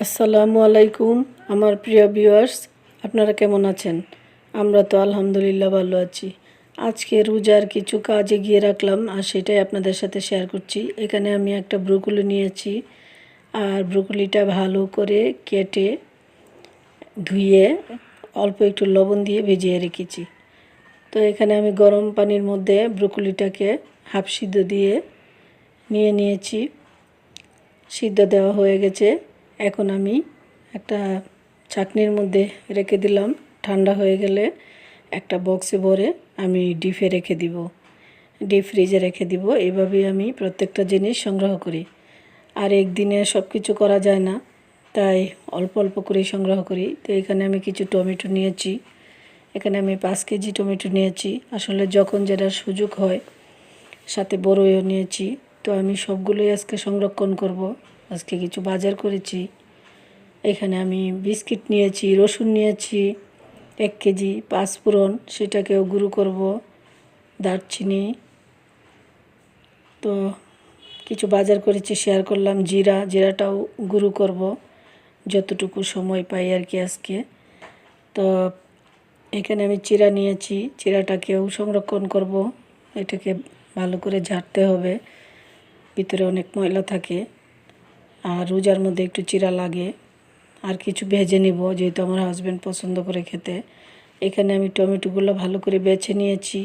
আসসালামু আলাইকুম, আমার প্রিয় ভিউয়ার্স আপনারা কেমন আছেন? আমরা তো আলহামদুলিল্লাহ ভালো আছি। আজকে রোজার কিছু কাজে গিয়ে রাখলাম, আর সেটাই আপনাদের সাথে শেয়ার করছি। এখানে আমি একটা ব্রুকুলি নিয়েছি, আর ব্রুকুলিটা ভালো করে কেটে ধুয়ে অল্প একটু লবণ দিয়ে ভিজিয়ে রেখেছি। তো এখানে আমি গরম পানির মধ্যে ব্রুকুলিটাকে হাফ সিদ্ধ দিয়ে নিয়ে নিয়েছি। সিদ্ধ দেওয়া হয়ে গেছে। এখন আমি একটা চাকনির মধ্যে রেখে দিলাম। ঠান্ডা হয়ে গেলে একটা বক্সে ভরে আমি ডিপে রেখে দিব। ডিপ ফ্রিজে রেখে দিব। এভাবেই আমি প্রত্যেকটা জিনিস সংগ্রহ করি। আর একদিনে সব কিছু করা যায় না, তাই অল্প অল্প করেই সংগ্রহ করি। তো এখানে আমি কিছু টমেটো নিয়েছি, এখানে আমি পাঁচ কেজি টমেটো নিয়েছি। আসলে যখন যেটা সুযোগ হয়, সাথে বড়ইও নিয়েছি। তো আমি সবগুলোই আজকে সংরক্ষণ করব। আজকে কিছু বাজার করেছি। এখানে আমি বিস্কিট নিয়েছি, রসুন নিয়েছি, এক কেজি পাঁচফোড়ন, সেটাকেও গুঁড়ো করব, দারচিনি। তো কিছু বাজার করেছি, শেয়ার করলাম জিরা, জিরাটাও গুঁড়ো করব, যতটুকু সময় পাই আর কি আজকে। তো এখানে আমি চিরা নিয়েছি, চিরাটাকেও সংরক্ষণ করব, এটাকে ভালো করে ঝাড়তে হবে, ভিতরে অনেক ময়লা থাকে। আর রোজার মধ্যে একটু চিরা লাগে। আর কিছু ভেজে নিব যেহেতু আমার হাজব্যান্ড পছন্দ করে খেতে। এখানে আমি টমেটোগুলো ভালো করে বেছে নিয়েছি।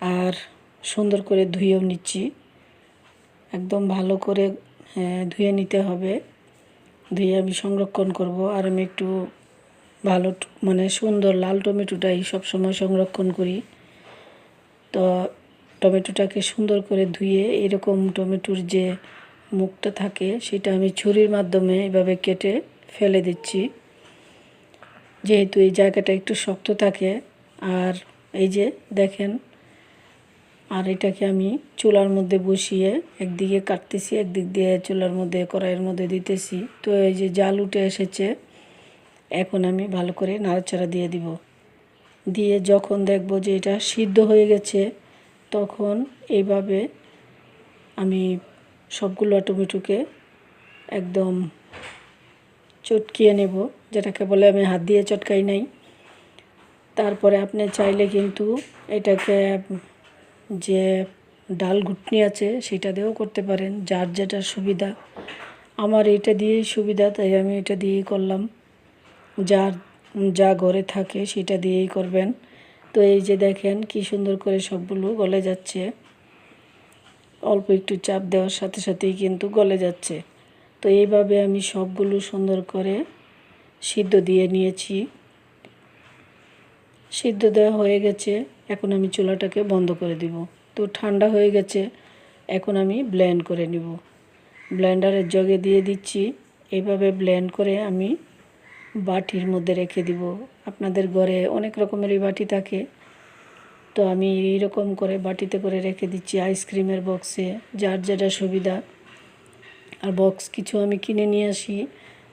আর সুন্দর করে ধুয়েও নিচ্ছি। একদম ভালো করে হ্যাঁ, ধুয়ে নিতে হবে। ধুয়ে আমি সংরক্ষণ করব। আর আমি একটু ভালো মানে সুন্দর লাল টমেটোটাই সবসময় সংরক্ষণ করি। তো টমেটোটাকে সুন্দর করে ধুয়ে এরকম টমেটোর যে মুখটা থাকে, সেটা আমি ছুরির মাধ্যমে এভাবে কেটে ফেলে দিচ্ছি। যেহেতু এই জায়গাটা একটু শক্ত থাকে, আর এই যে দেখেন, আর এটাকে আমি চুলার মধ্যে বসিয়ে একদিকে কাটতেছি, একদিক দিয়ে চুলার মধ্যে, কড়াইয়ের মধ্যে দিতেছি। তো এই যে জাল উঠে এসেছে, এখন আমি ভালো করে নাড়াচাড়া দিয়ে দিব। দিয়ে যখন দেখব যে এটা সিদ্ধ হয়ে গেছে, তখন এইভাবে আমি সবগুলো টমেটোকে একদম চটকিয়ে নেব, যেটাকে বলে আমি হাত দিয়ে চটকাই নাই। তারপরে আপনি চাইলে কিন্তু এটাকে যে ডাল ঘুটনি আছে সেটা দিয়েও করতে পারেন, যার যেটা সুবিধা। আমার এটা দিয়েই সুবিধা, তাই আমি এটা দিয়েই করলাম। যার যা ঘরে থাকে সেটা দিয়েই করবেন। তো এই যে দেখেন কি সুন্দর করে সবগুলো গলে যাচ্ছে। অল্প একটু চাপ দেওয়ার সাথে সাথেই কিন্তু গলে যাচ্ছে। তো এইভাবে আমি সবগুলো সুন্দর করে সিদ্ধ দিয়ে নিয়েছি। সিদ্ধ দেওয়া হয়ে গেছে, এখন আমি চুলাটাকে বন্ধ করে দিব। তো ঠান্ডা হয়ে গেছে, এখন আমি ব্লেন্ড করে নিব। ব্লেন্ডারের জগে দিয়ে দিচ্ছি, এইভাবে ব্লেন্ড করে আমি বাটির মধ্যে রেখে দিব। আপনাদের ঘরে অনেক রকমেরই বাটি থাকে তো আমি এইরকম করে বাটিতে করে রেখে দিচ্ছি আইসক্রিমের বক্সে, যার যেটা সুবিধা। আর বক্স কিছু আমি কিনে নিয়ে আসি।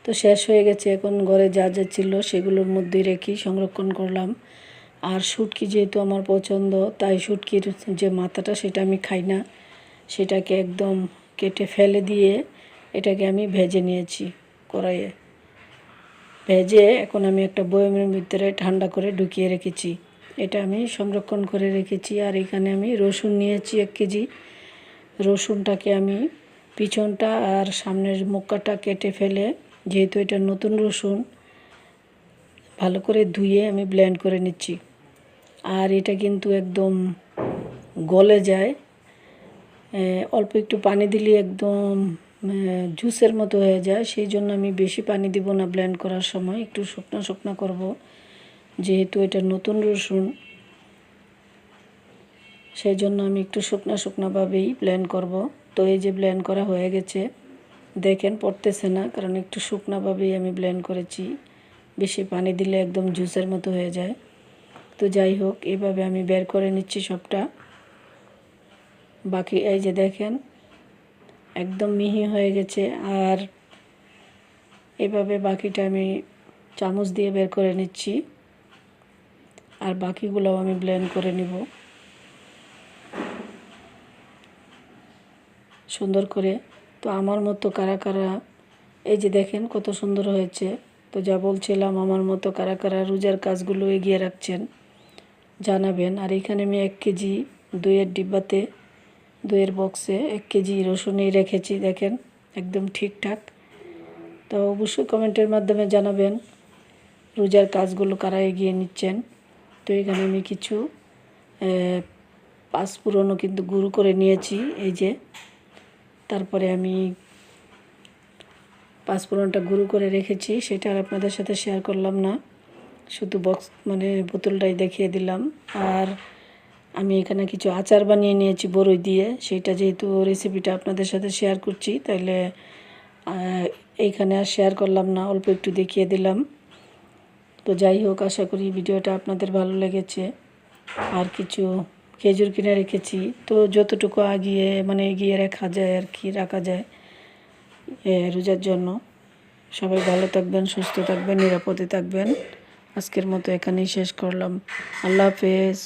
তো শেষ হয়ে গেছে, এখন ঘরে যা যা ছিল সেগুলোর মধ্যেই রেখে সংরক্ষণ করলাম। আর শুটকি যেহেতু আমার পছন্দ, তাই শুটকির যে মাথাটা সেটা আমি খাই না। সেটাকে একদম কেটে ফেলে দিয়ে এটাকে আমি ভেজে নিয়েছি কড়াইয়ে। ভেজে এখন আমি একটা বয়মের ভিতরে ঠান্ডা করে ঢুকিয়ে রেখেছি। এটা আমি সংরক্ষণ করে রেখেছি আর এখানে আমি রসুন নিয়েছি এক কেজি। রসুনটাকে আমি পিছনটা আর সামনের মুখটা কেটে ফেলে, যেহেতু এটা নতুন রসুন, ভালো করে ধুয়ে আমি ব্লেন্ড করে নিচ্ছি। আর এটা কিন্তু একদম গলে যায়। অল্প একটু পানি দিলে একদম জুসের মতো হয়ে যায়। সেই জন্য আমি বেশি পানি দিব না ব্লেন্ড করার সময়। একটু শুকনো শুকনো করব। যেহেতু এটা নতুন রসুন সেই জন্য আমি একটু শুকনা শুকনোভাবেই ব্লেন্ড করব। তো এই যে ব্লেন্ড করা হয়ে গেছে, দেখেন পড়তেছে না, কারণ একটু শুকনোভাবেই আমি ব্লেন্ড করেছি। বেশি পানি দিলে একদম জুসের মতো হয়ে যায়। তো যাই হোক, এভাবে আমি বের করে নিচ্ছি সবটা। বাকি এই যে দেখেন, একদম মিহি হয়ে গেছে। আর এভাবে বাকিটা আমি চামচ দিয়ে বের করে নিচ্ছি। আর বাকিগুলোও আমি ব্লেন্ড করে নিব। সুন্দর করে। তো আমার মতো কারা কারা, এই যে দেখেন কত সুন্দর হয়েছে। তো যা বলছিলাম, আমার মতো কারা কারা রোজার কাজগুলো এগিয়ে রাখছেন, জানাবেন। আর এখানে আমি এক কেজি দইয়ের ডিব্বাতে, দইয়ের বক্সে এক কেজি রসুনই রেখেছি, দেখেন, একদম ঠিকঠাক। তো অবশ্যই কমেন্টের মাধ্যমে জানাবেন, রোজার কাজগুলো কারা এগিয়ে নিচ্ছেন। তো এখানে আমি কিছু আহ, পাঁচফোড়নও কিন্তু গুঁড়ো করে নিয়েছি এই যে। তারপরে আমি পাঁচফোড়নটা গুঁড়ো করে রেখেছি সেটা আর আপনাদের সাথে শেয়ার করলাম না। শুধু বক্স মানে বোতলটাই দেখিয়ে দিলাম। আর আমি এখানে কিছু আচার বানিয়ে নিয়েছি বড়ই দিয়ে সেটা যেহেতু রেসিপিটা আপনাদের সাথে শেয়ার করছি আহ, এইখানে আর শেয়ার করলাম না অল্প একটু দেখিয়ে দিলাম। তো যাই হোক, আশা করি ভিডিওটা আপনাদের ভালো লেগেছে। আর কিছু খেজুর কিনে রেখেছি। তো যতটুকু আগিয়ে মানে এগিয়ে রাখা যায় আর কি, রাখা যায় রোজার জন্য। সবাই ভালো থাকবেন, সুস্থ থাকবেন, নিরাপদে থাকবেন। আজকের মতো এখানেই শেষ করলাম। আল্লাহ হাফেজ।